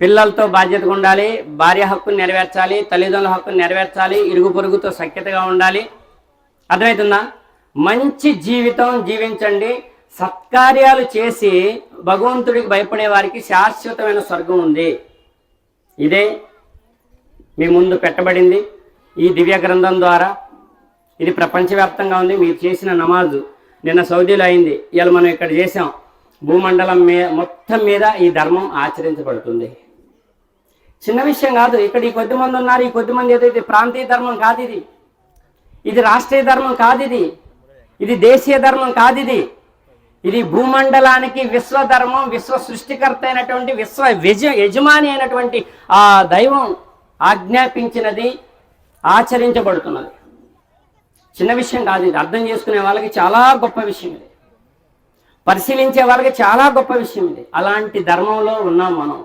పిల్లలతో బాధ్యతగా ఉండాలి భార్య హక్కును నెరవేర్చాలి తల్లిదండ్రుల హక్కును నెరవేర్చాలి ఇరుగు పొరుగుతో సఖ్యతగా ఉండాలి. అర్థమవుతుందా? మంచి జీవితం జీవించండి. సత్కార్యాలు చేసి భగవంతుడికి భయపడే వారికి శాశ్వతమైన స్వర్గం ఉంది. ఇదే మీ ముందు పెట్టబడింది ఈ దివ్య గ్రంథం ద్వారా. ఇది ప్రపంచవ్యాప్తంగా ఉంది. మీరు చేసిన నమాజు నిన్న సౌదీలో అయింది. ఇవాళ మనం ఇక్కడ చేసాం భూమండలం మీద మొత్తం మీద ఈ ధర్మం ఆచరించబడుతుంది. చిన్న విషయం కాదు ఇక్కడ ఈ కొద్ది మంది ఉన్నారు ఈ కొద్ది మంది ఏదైతే ప్రాంతీయ ధర్మం కాదు ఇది. ఇది రాష్ట్రీయ ధర్మం కాదు ఇది. ఇది దేశీయ ధర్మం కాదు ఇది. ఇది భూమండలానికి విశ్వధర్మం విశ్వ సృష్టికర్త అయినటువంటి విశ్వ యజ యజమాని అయినటువంటి ఆ దైవం ఆజ్ఞాపించినది ఆచరించబడుతున్నది. చిన్న విషయం కాదు ఇది. అర్థం చేసుకునే వాళ్ళకి చాలా గొప్ప విషయం ఇది. పరిశీలించే వాళ్ళకి చాలా గొప్ప విషయం ఇది. అలాంటి ధర్మంలో ఉన్నాం మనం.